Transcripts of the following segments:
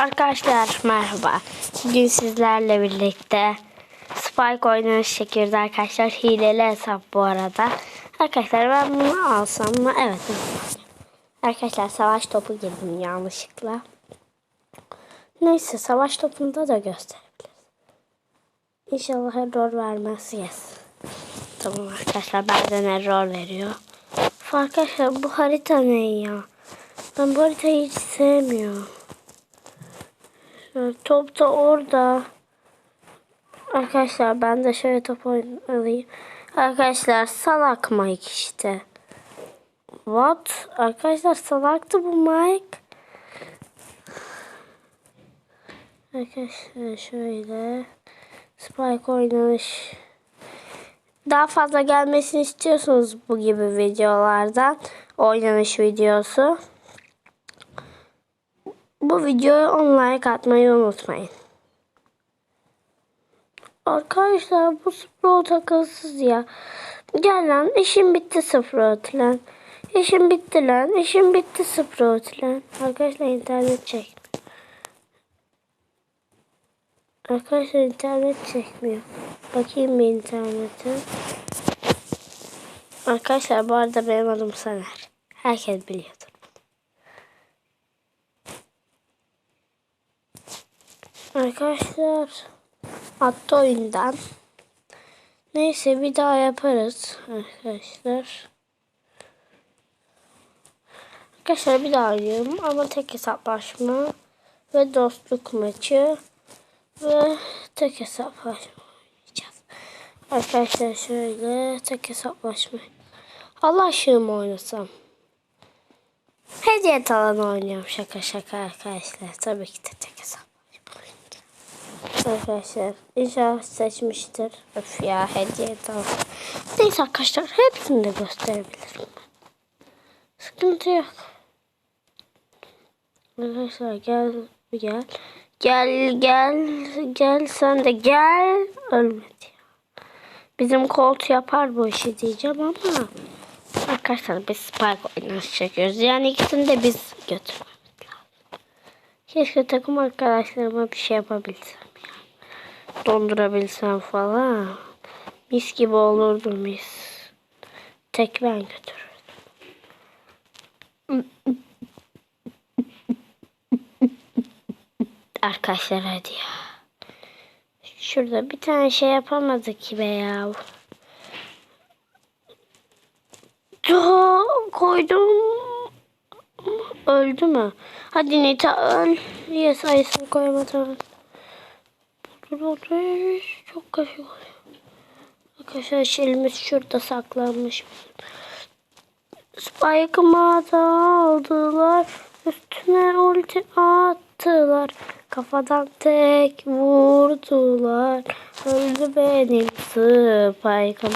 Arkadaşlar merhaba. Bugün sizlerle birlikte Spike oynanış çekiyoruz arkadaşlar. Hileli hesap bu arada. Arkadaşlar ben bunu alsam mı? Evet. Arkadaşlar savaş topu girdim yanlışlıkla. Neyse savaş topunda da gösterebiliriz. İnşallah error vermez. Yes. Tamam arkadaşlar bazen error veriyor. Arkadaşlar bu harita ne ya? Ben bu haritayı hiç sevmiyorum. Top da orada. Arkadaşlar ben de şöyle top oyn- alayım. Arkadaşlar salak Mike işte. What? Arkadaşlar salaktı bu Mike. Arkadaşlar şöyle. Spike oynanış. Daha fazla gelmesini istiyorsunuz bu gibi videolardan. Oynanış videosu. Bu videoya 10 like atmayı unutmayın. Arkadaşlar bu Sprout akılsız ya. Gel lan işim bitti Sprout lan. İşim bitti lan. İşim bitti Sprout lan. Arkadaşlar internet çek. Arkadaşlar internet çekmiyor. Bakayım bir internete. Arkadaşlar bu arada benim adım Saner. Herkes biliyordur. Arkadaşlar attı oyundan. Neyse bir daha yaparız arkadaşlar. Arkadaşlar bir daha oynuyorum ama tek hesaplaşma ve dostluk maçı ve tek hesaplaşma oynayacağız. Arkadaşlar şöyle tek hesaplaşma. Allah aşkına oynasam. Hediye alan oynuyorum şaka şaka arkadaşlar. Tabii ki de tek hesap. Arkadaşlar inşallah seçmiştir. Öf ya hediye tamam. Neyse arkadaşlar hepsini de gösterebilirim. Sıkıntı yok. Arkadaşlar gel gel. Gel gel gel sen de gel. Ölmedi. Bizim Colt yapar bu işi diyeceğim ama arkadaşlar biz Spike oynaşı çekiyoruz. Yani ikisini de biz götürmemiz lazım. Keşke takım arkadaşlarıma bir şey yapabilsem ya. Dondurabilsem falan. Mis gibi olurdu mis. Tek ben götürürdüm. Arkadaşlar hadi ya. Şurada bir tane şey yapamadık ki be ya. Daha koydum. Öldü mü? Hadi Nita öl. Yes ayısını koyamadım. Çok kaşık oluyor. Arkadaşlar şelimiz şurada saklanmış. Spike'ımı da aldılar. Üstüne ulti attılar. Kafadan tek vurdular. Öldü benim Spike'ım.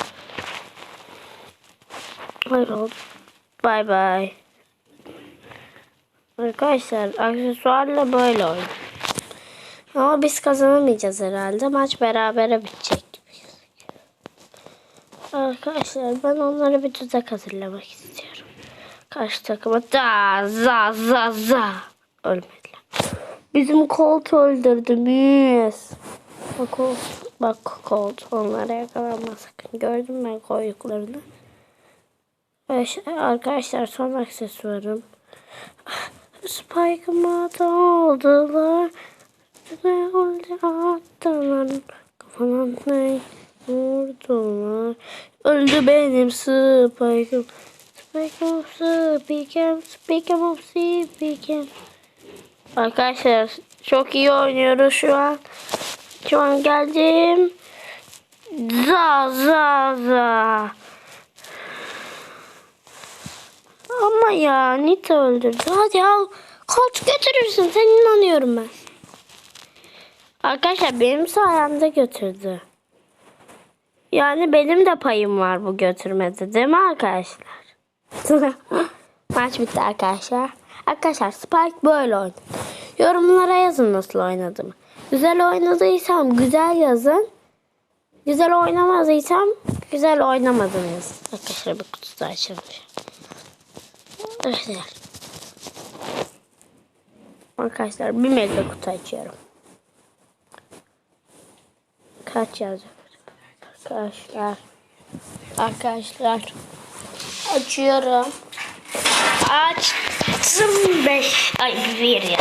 Hayır oldu. Bay bay. Arkadaşlar aksesuarla böyle oyun. Ama biz kazanamayacağız herhalde. Maç berabere bitecek. Arkadaşlar ben onlara bir tuzak hazırlamak istiyorum. Karşı takıma da za za za. Ölmediler. Bizim Colt öldürdü. Yes. Bak Colt. Bak Colt. Onlara yakalanma sakın. Gördüm ben koyduklarını. Evet, Arkadaşlar son aksesuarım. Spike'ıma da aldılar. Üstüne ulti attılar. Kafadan ne vurdular. Öldü benim Spike'ım. Spike'ım, Spike'ım, Spike'ım, Spike'ım. Arkadaşlar çok iyi oynuyoruz şu an. Şu an geldim. Za za za. Ama ya Nita öldürdü. Hadi al. Kolt götürürsün. Sen inanıyorum ben. Arkadaşlar benim sayemde götürdü. Yani benim de payım var bu götürmede değil mi arkadaşlar? Maç bitti arkadaşlar. Arkadaşlar Spike böyle oynadı. Yorumlara yazın nasıl oynadığımı. Güzel oynadıysam güzel yazın. Güzel oynamadıysam güzel oynamadım yazın. Arkadaşlar bir kutusu açılmış. Arkadaşlar. Arkadaşlar bir meyve kutu açıyorum. Kaç yazıyor? Arkadaşlar. Arkadaşlar. Açıyorum. Açtım 5. Ay 1 ya.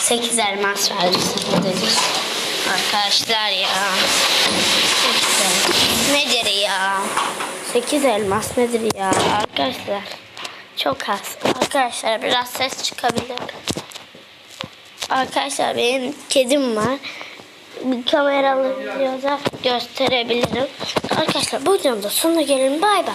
8 elmas verdi sadece. Arkadaşlar ya. Nedir ya? 8 elmas nedir ya? Arkadaşlar. Çok az. Arkadaşlar biraz ses çıkabilir. Arkadaşlar benim kedim var. Bir kameralı videoda gösterebilirim. Arkadaşlar bu videonun da sonuna gelelim. Bay bay.